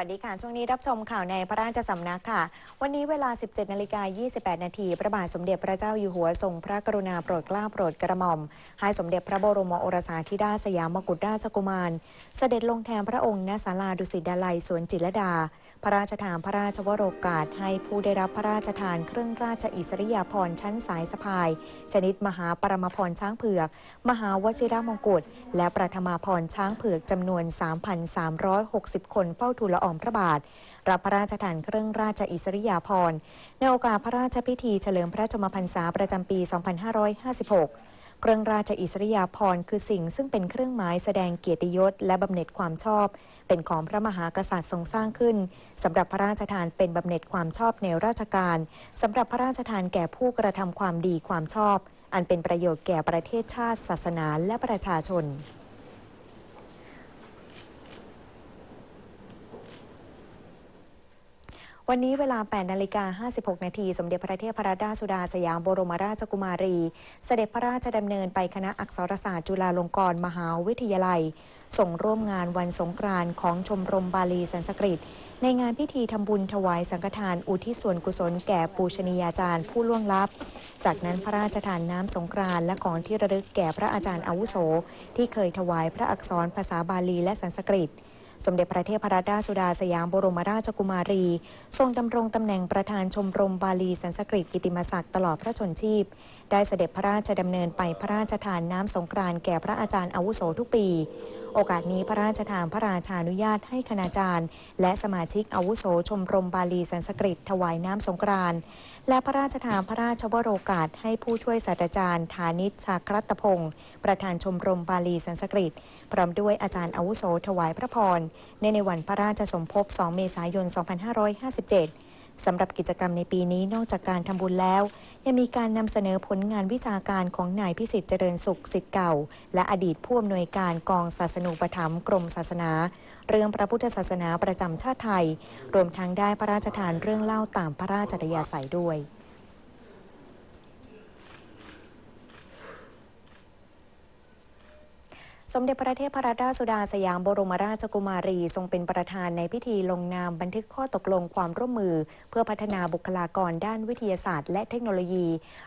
สวัสดีค่ะ ช่วงนี้รับชมข่าวในพระราชสำนักค่ะ วันนี้เวลา 17นาฬิกา28 นาทีพระบาทสมเด็จพระเจ้าอยู่หัวทรงพระกรุณาโปรดเกล้าโปรดกระหม่อม ให้สมเด็จพระบรมโอรสาธิดาสยามกุฎราชกุมาร เสด็จลงแทนพระองค์ณศาลาดุสิตดาลัยสวนจิรดาพระราชทานพระราชวโรกาสให้ผู้ได้รับพระราชทานเครื่องราชอิสริยาภรณ์ชั้นสายสะพาย ชนิดมหาปรมาภรณ์ช้างเผือก มหาวชิรมงกุฎและประธมาภรณ์ช้างเผือกจำนวน 3,360 คนเฝ้าทูลละอองพระบาทรับพระราชทานเครื่องราชอิสริยาภรณ์ในโอกาสพระราชพิธีเฉลิมพระชนมพรรษาประจำปี 2556 เครื่องราชอิสริยาภรณ์คือสิ่งซึ่งเป็นเครื่องหมายแสดงเกียรติยศและบำเหน็จความชอบ เป็นของพระมหากษัตริย์ทรงสร้างขึ้นสำหรับพระราชทานเป็นบำเหน็จความชอบในราชการสำหรับพระราชทานแก่ผู้กระทำความดีความชอบ อันเป็นประโยชน์แก่ประเทศชาติ ศาสนาและประชาชน วันนี้เวลา 8 นาฬิกา 56 นาที สมเด็จพระเทพรัตนราชสุดาสยามบรมราชกุมารี เสด็จพระราชดำเนินไปคณะอักษรศาสตร์จุฬาลงกรณ์มหาวิทยาลัย ส่งร่วมงานวันสงกรานต์ของชมรมบาลีสันสกฤต ในงานพิธีทำบุญถวายสังฆทานอุทิศส่วนกุศลแก่ปูชนียาจารย์ผู้ล่วงลับ จากนั้นพระราชทานน้ำสงกรานต์และของที่ระลึกแก่พระอาจารย์อาวุโส ที่เคยถวายพระอักษรภาษาบาลีและสันสกฤต สมเด็จพระเทพรัตนราชสุดาสยามบรมราชกุมารี ทรงดำรงตำแหน่งประธานชมรมบาลีสันสกฤตกิติมศักดิ์ตลอดพระชนชีพ ได้เสด็จพระราชดำเนินไปพระราชทานน้ำสงกรานต์แก่พระอาจารย์อาวุโสทุกปีโอกาสนี้พระราชทานพระราชานุญาตให้คณาจารย์ และสมาชิกอาวุโสชมรมบาลีสันสกฤตถวายน้ำสงกรานต์และพระราชทานพระราชวโรกาสให้ผู้ช่วยศาสตราจารย์ฐานิชชากรัตพงศ์ประธานชมรมบาลีสันสกฤตพร้อมด้วยอาจารย์อาวุโสถวายพระพรในในวันพระราชสมภพ 2 เมษายน 2557 สำหรับกิจกรรมในปีนี้นอกจากการทำบุญแล้ว ยังมีการนำเสนอผลงานวิชาการของนายพิสิทธิ์เจริญสุขสิทธิ์เก่า และอดีตผู้อำนวยการกองศาสนูปถัมภ์กรมศาสนา เรื่องพระพุทธศาสนาประจำชาติไทย รวมทั้งได้พระราชทานเรื่องเล่าตามพระราชจริยาศัยด้วย ส มเด็จพระเทพรัตนราชสุดาสยามบรมราชกุมารี ทรงเป็นประธานในพิธีลงนามบันทึกข้อตกลงความร่วมมือ เพื่อพัฒนาบุคลากรด้านวิทยาศาสตร์ และเทคโนโลยี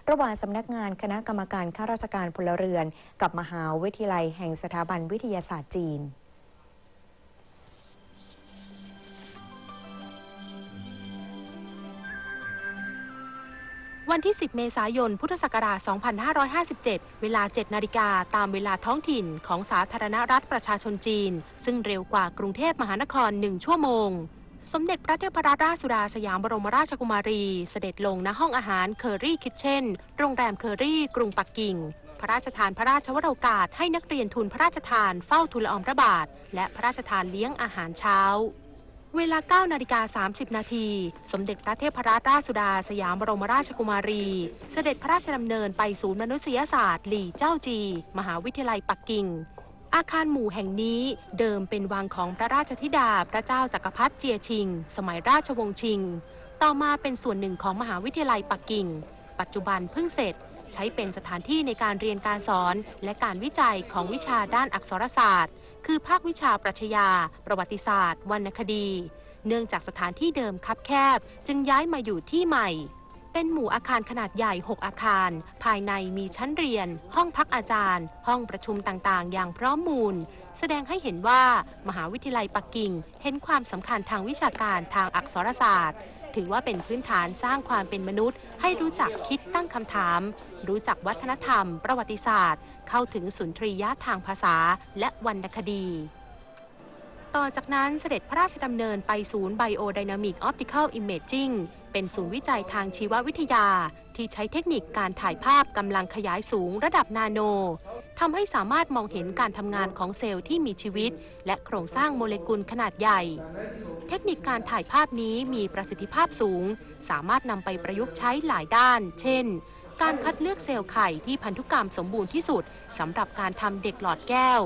ระหว่างสำนักงานคณะกรรมการข้าราชการพลเรือน กับมหาวิทยาลัยแห่งสถาบันวิทยาศาสตร์จีน วันที่ 10 เมษายน พุทธศักราช 2557 เวลา 7 นาฬิกาตามเวลาท้องถิ่นของสาธารณรัฐประชาชนจีน ซึ่งเร็วกว่ากรุงเทพมหานคร 1 ชั่วโมง สมเด็จพระเทพรัตนราชสุดาสยามบรมราชกุมารี เสด็จลงณห้องอาหารเคอรี่คิทเช่น โรงแรมเคอรี่กรุงปักกิ่ง พระราชทานพระราชวโรกาสให้นักเรียนทุนพระราชทานเฝ้าทูลอองพระบาท และพระราชทานเลี้ยงอาหารเช้า เวลา 9 นาฬิกา 30 นาที สมเด็จพระเทพรัตนราชสุดาสยามบรมราชกุมารี เสด็จพระราชดำเนินไปศูนย์มนุษยศาสตร์ หลี่เจ้าจี มหาวิทยาลัยปักกิ่ง อาคารหมู่แห่งนี้เดิมเป็นวังของพระราชธิดาพระเจ้าจักรพรรดิเจียชิง สมัยราชวงศ์ชิง ต่อมาเป็นส่วนหนึ่งของมหาวิทยาลัยปักกิ่ง ปัจจุบันเพิ่งเสร็จ ใช้เป็นสถานที่ในการเรียนการสอน และการวิจัยของวิชาด้านอักษรศาสตร์ คือภาควิชาปรัชญา ประวัติศาสตร์ วรรณคดี เนื่องจากสถานที่เดิมคับแคบ จึงย้ายมาอยู่ที่ใหม่ เป็นหมู่อาคารขนาดใหญ่ 6 อาคาร ภายในมีชั้นเรียน ห้องพักอาจารย์ ห้องประชุมต่างๆ อย่างพร้อมมูล แสดงให้เห็นว่ามหาวิทยาลัยปักกิ่ง เห็นความสำคัญทางวิชาการทางอักษรศาสตร์ ถือว่าเป็นพื้นฐานสร้างความเป็นมนุษย์ ให้รู้จักคิดตั้งคำถาม รู้จักวัฒนธรรม ประวัติศาสตร์ เข้าถึงสุนทรียะทางภาษาและวรรณคดี ต่อจากนั้นเสด็จพระราชดำเนินไปศูนย์ Biodynamic Optical Imaging เป็นศูนย์วิจัยทางชีววิทยา ที่ใช้เทคนิคการถ่ายภาพกำลังขยายสูงระดับนาโนทำให้สามารถมองเห็นการทำงานของเซลล์ที่มีชีวิต และโครงสร้างโมเลกุลขนาดใหญ่ เทคนิคการถ่ายภาพนี้มีประสิทธิภาพสูง สามารถนำไปประยุกต์ใช้หลายด้าน เช่น การคัดเลือกเซลล์ไข่ที่พันธุกรรมสมบูรณ์ที่สุดสำหรับการทำเด็กหลอดแก้ว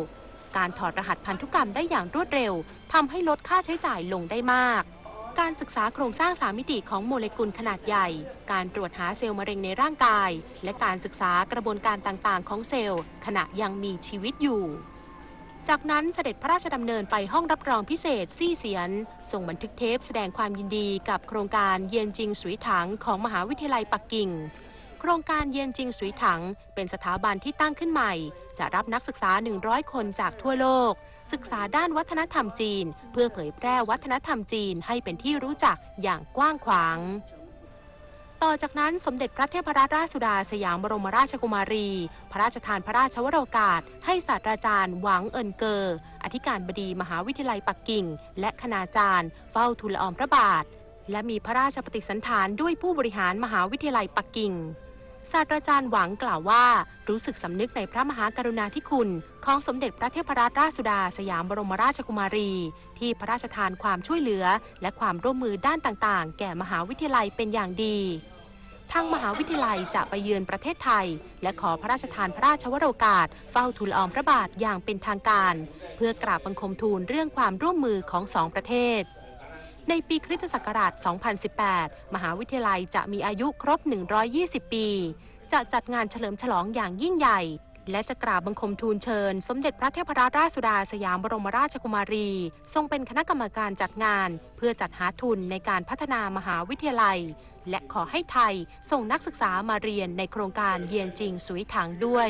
การถอดรหัสพันธุกรรมได้อย่างรวดเร็วทำให้ลดค่าใช้จ่ายลงได้มาก การศึกษาโครงสร้างสามมิติของโมเลกุลขนาดใหญ่ การตรวจหาเซลล์มะเร็งในร่างกาย และการศึกษากระบวนการต่างๆ ของเซลล์ ขณะยังมีชีวิตอยู่จากนั้นเสด็จพระราชดำเนินไปห้องรับรองพิเศษซี่เสียนส่งบันทึกเทปแสดงความยินดีกับโครงการเยียนจิงสุยถังของมหาวิทยาลัยปักกิ่ง ครงการเยียนจิงสุยถัง เป็นสถาบันที่ตั้งขึ้นใหม่ จะรับนักศึกษา 100 คนจากทั่วโลก ศึกษาด้านวัฒนธรรมจีน เพื่อเผยแพร่วัฒนธรรมจีนให้เป็นที่รู้จักอย่างกว้างขวาง ต่อจากนั้นสมเด็จพระเทพรัตนราชสุดาสยามบรมราชกุมารี พระราชทานพระราชวโรกาส ให้ศาสตราจารย์หวังเอินเกอร์อธิการบดีมหาวิทยาลัยปักกิ่ง และคณาจารย์ เฝ้าทูลอองพระบาท และมีพระราชปฏิสันถานด้วยผู้บริหารมหาวิทยาลัยปักกิ่ง ศาสตราจารย์หวังกล่าวว่า รู้สึกสำนึกในพระมหากรุณาธิคุณ ของสมเด็จพระเทพรัตนราชสุดาสยามบรมราชกุมารี ที่พระราชทานความช่วยเหลือ และความร่วมมือด้านต่างๆ แก่มหาวิทยาลัยเป็นอย่างดีทางมหาวิทยาลัยจะไปเยือนประเทศไทย และขอพระราชทานพระราชวโรกาส เฝ้าทูลอองพระบาทอย่างเป็นทางการ เพื่อกราบบังคมทูลเรื่องความร่วมมือของสองประเทศ ในปีคริสตศักราช 2018 มหาวิทยาลัยจะมีอายุครบ 120 ปี จะจัดงานเฉลิมฉลองอย่างยิ่งใหญ่ และจะกราบบังคมทูลเชิญ สมเด็จพระเทพรัตนราชสุดาสยามบรมราชกุมารี ทรงเป็นคณะกรรมการจัดงาน เพื่อจัดหาทุนในการพัฒนามหาวิทยาลัย และขอให้ไทยส่งนักศึกษามาเรียนในโครงการเยียนจริงสุยถังด้วย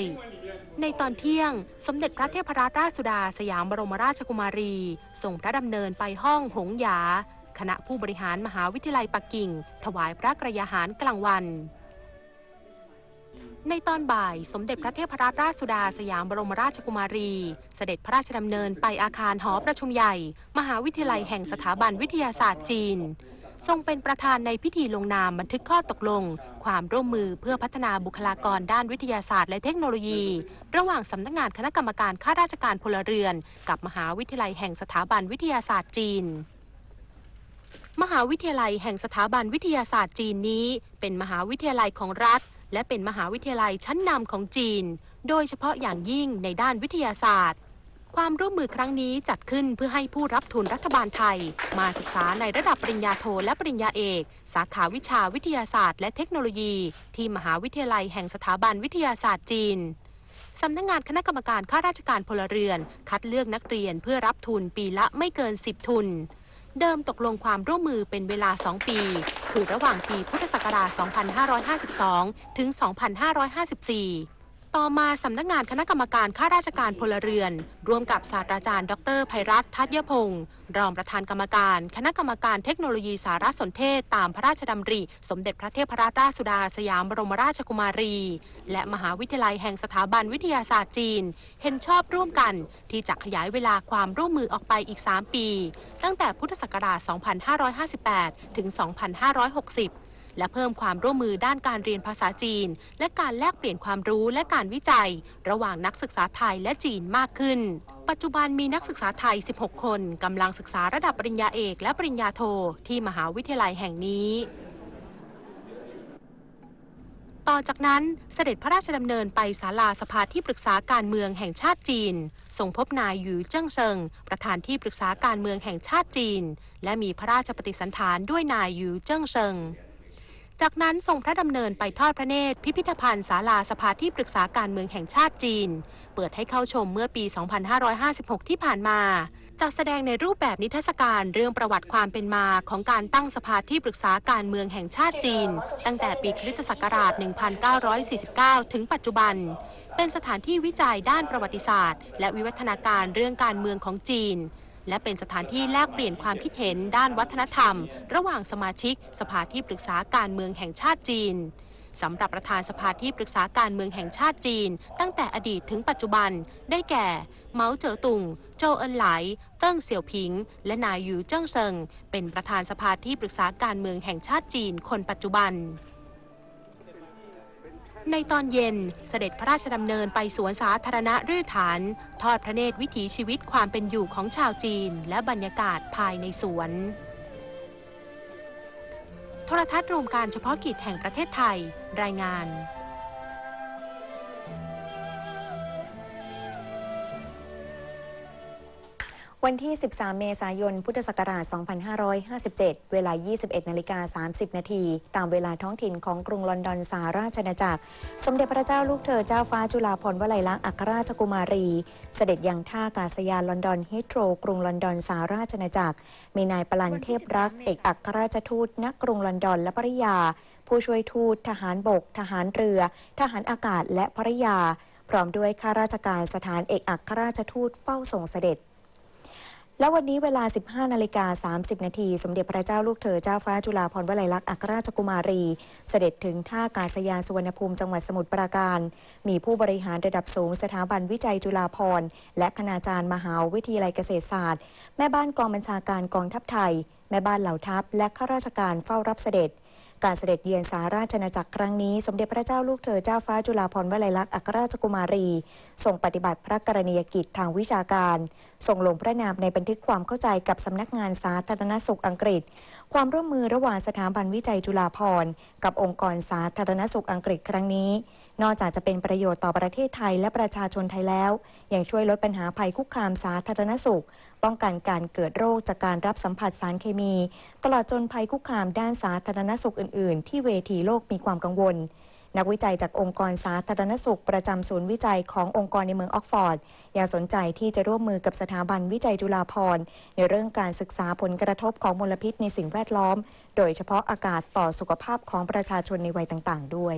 ในตอนเที่ยง สมเด็จพระเทพรัตนราชสุดาสยามบรมราชกุมารีส่งพระดำเนินไปห้องหงหยา คณะผู้บริหารมหาวิทยาลัยปักกิ่ง ถวายพระกระยาหารกลางวัน ในตอนบ่ายสมเด็จพระเทพรัตนราชสุดาสยามบรมราชกุมารี เสด็จพระราชดำเนินไปอาคารหอประชุมใหญ่ มหาวิทยาลัยแห่งสถาบันวิทยาศาสตร์จีน ทรงเป็นประธานในพิธีลงนามบันทึกข้อตกลง ความร่วมมือเพื่อพัฒนาบุคลากรด้านวิทยาศาสตร์และเทคโนโลยี ระหว่างสำนักงานคณะกรรมการข้าราชการพลเรือน กับมหาวิทยาลัยแห่งสถาบันวิทยาศาสตร์จีน มหาวิทยาลัยแห่งสถาบันวิทยาศาสตร์จีนนี้ เป็นมหาวิทยาลัยของรัฐ และเป็นมหาวิทยาลัยชั้นนำของจีน โดยเฉพาะอย่างยิ่งในด้านวิทยาศาสตร์ ความร่วมมือครั้งนี้จัดขึ้นเพื่อให้ผู้รับทุนรัฐบาลไทย มาศึกษาในระดับปริญญาโทและปริญญาเอก สาขาวิชาวิทยาศาสตร์ และเทคโนโลยี ที่มหาวิทยาลัยแห่งสถาบันวิทยาศาสตร์จีนสำนักงานคณะกรรมการข้าราชการพลเรือน คัดเลือกนักเรียนเพื่อรับทุนปีละไม่เกิน 10 ทุน เดิมตกลงความร่วมมือเป็นเวลา 2 ปี คือระหว่างปีพุทธศักราช 2552 ถึง 2554 ต่อมาสำนักงานคณะกรรมการข้าราชการพลเรือน ร่วมกับศาสตราจารย์ดรไพรัตน์ทัตยพงศ์รองประธานกรรมการ คณะกรรมการเทคโนโลยีสารสนเทศตามพระราชดำริ สมเด็จพระเทพรัตนราชสุดาสยามบรมราชกุมารี และมหาวิทยาลัยแห่งสถาบันวิทยาศาสตร์จีน เห็นชอบร่วมกันที่จะขยายเวลาความร่วมมือออกไปอีก 3 ปี ตั้งแต่พุทธศักราช 2558 ถึง 2560 และเพิ่มความร่วมมือด้านการเรียนภาษาจีน และการแลกเปลี่ยนความรู้และการวิจัย ระหว่างนักศึกษาไทยและจีนมากขึ้น ปัจจุบันมีนักศึกษาไทย 16 คนกำลังศึกษาระดับปริญญาเอกและปริญญาโทที่มหาวิทยาลัยแห่งนี้ต่อจากนั้นเสด็จพระราชดำเนินไปศาลาสภาที่ปรึกษาการเมืองแห่งชาติจีนทรงพบนายหยูเจิ้งเซิง ประธานที่ปรึกษาการเมืองแห่งชาติจีน และมีพระราชปฏิสันถานด้วยนายหยูเจิ้งเซิง จากนั้นทรงพระดำเนินไปทอดพระเนตรพิพิธภัณฑ์ศาลาสภาที่ปรึกษาการเมืองแห่งชาติจีน เปิดให้เข้าชมเมื่อปี 2556 ที่ผ่านมาจัดแสดงในรูปแบบนิทรรศการเรื่องประวัติความเป็นมาของการตั้งสภาที่ปรึกษาการเมืองแห่งชาติจีน ตั้งแต่ปีคริสตศักราช 1949 ถึงปัจจุบัน เป็นสถานที่วิจัยด้านประวัติศาสตร์ และวิวัฒนาการเรื่องการเมืองของจีน และเป็นสถานที่แลกเปลี่ยนความคิดเห็นด้านวัฒนธรรม ระหว่างสมาชิก สภาที่ปรึกษาการเมืองแห่งชาติจีนสำหรับประธานสภาที่ปรึกษาการเมืองแห่งชาติจีน ตั้งแต่อดีตถึงปัจจุบัน ได้แก่ เมาเจ๋อตุง โจเอินไหล เติ้งเสี่ยวผิง และนายหยูเจิ้งเซิง เป็นประธานสภาที่ปรึกษาการเมืองแห่งชาติจีนคนปัจจุบัน ในตอนเย็นเสด็จพระราชดำเนินไปสวนสาธารณะรื่อฐาน ทอดพระเนตรวิถีชีวิตความเป็นอยู่ของชาวจีน และบรรยากาศภายในสวน โทรทัศน์รวมการเฉพาะกิจแห่งประเทศไทย รายงาน วันที่ 13 เมษายน พุทธศักราช 2557 เวลา 21 นาฬิกา 30 นาที ตามเวลาท้องถิ่นของกรุงลอนดอนสหราชอาณาจักร สมเด็จพระเจ้าลูกเธอเจ้าฟ้าจุฬาภรณ์วลัยลักษณ์อัครราชกุมารี เสด็จยังท่าอากาศยานลอนดอนฮิตโรกรุงลอนดอนสหราชอาณาจักร มีนายปลันเทพรักเอกอัครราชทูตณกรุงลอนดอนและภริยา ผู้ช่วยทูต ทหารบก ทหารเรือ ทหารอากาศและภริยา พร้อมด้วยข้าราชการสถานเอกอัครราชทูตเฝ้าส่งเสด็จ และวันนี้เวลา 15 นาฬิกา 30 นาที สมเด็จพระเจ้าลูกเธอเจ้าฟ้าจุฬาภรณ์วลัยลักษณ์อัครราชกุมารี เสด็จถึงท่าอากาศยานสุวรรณภูมิจังหวัดสมุทรปราการ มีผู้บริหารระดับสูงสถาบันวิจัยจุฬาภรณ์และคณาจารย์มหาวิทยาลัยเกษตรศาสตร์ แม่บ้านกองบัญชาการกองทัพไทย แม่บ้านเหล่าทัพ และข้าราชการเฝ้ารับเสด็จ การเสด็จเยือนสาราชนาณาจักรครั้งนี้ สมเด็จพระเจ้าลูกเธอเจ้าฟ้าจุฬาภรณ์วลัยลักษณ์อัครราชกุมารีทรงปฏิบัติพระกรณียกิจทางวิชาการทรงลงพระนามในบันทึกความเข้าใจกับสำนักงานสาธารณสุขอังกฤษ ความร่วมมือระหว่างสถาบันวิจัยจุฬาภรณ์กับองค์กรสาธารณสุขอังกฤษครั้งนี้ นอกจากจะเป็นประโยชน์ต่อประเทศไทยและประชาชนไทยแล้ว ยังช่วยลดปัญหาภัยคุกคามสาธารณสุข ป้องกันการเกิดโรคจากการรับสัมผัสสารเคมี ตลอดจนภัยคุกคามด้านสาธารณสุขอื่น ๆ ที่เวทีโลกมีความกังวล นักวิจัยจากองค์กรสาธารณสุข ประจำศูนย์วิจัยขององค์กรในเมืองออกฟอร์ดยังสนใจที่จะร่วมมือกับสถาบันวิจัยจุฬาภรณ์ในเรื่องการศึกษาผลกระทบของมลพิษในสิ่งแวดล้อม โดยเฉพาะอากาศต่อสุขภาพของประชาชนในวัยต่าง ๆ ด้วย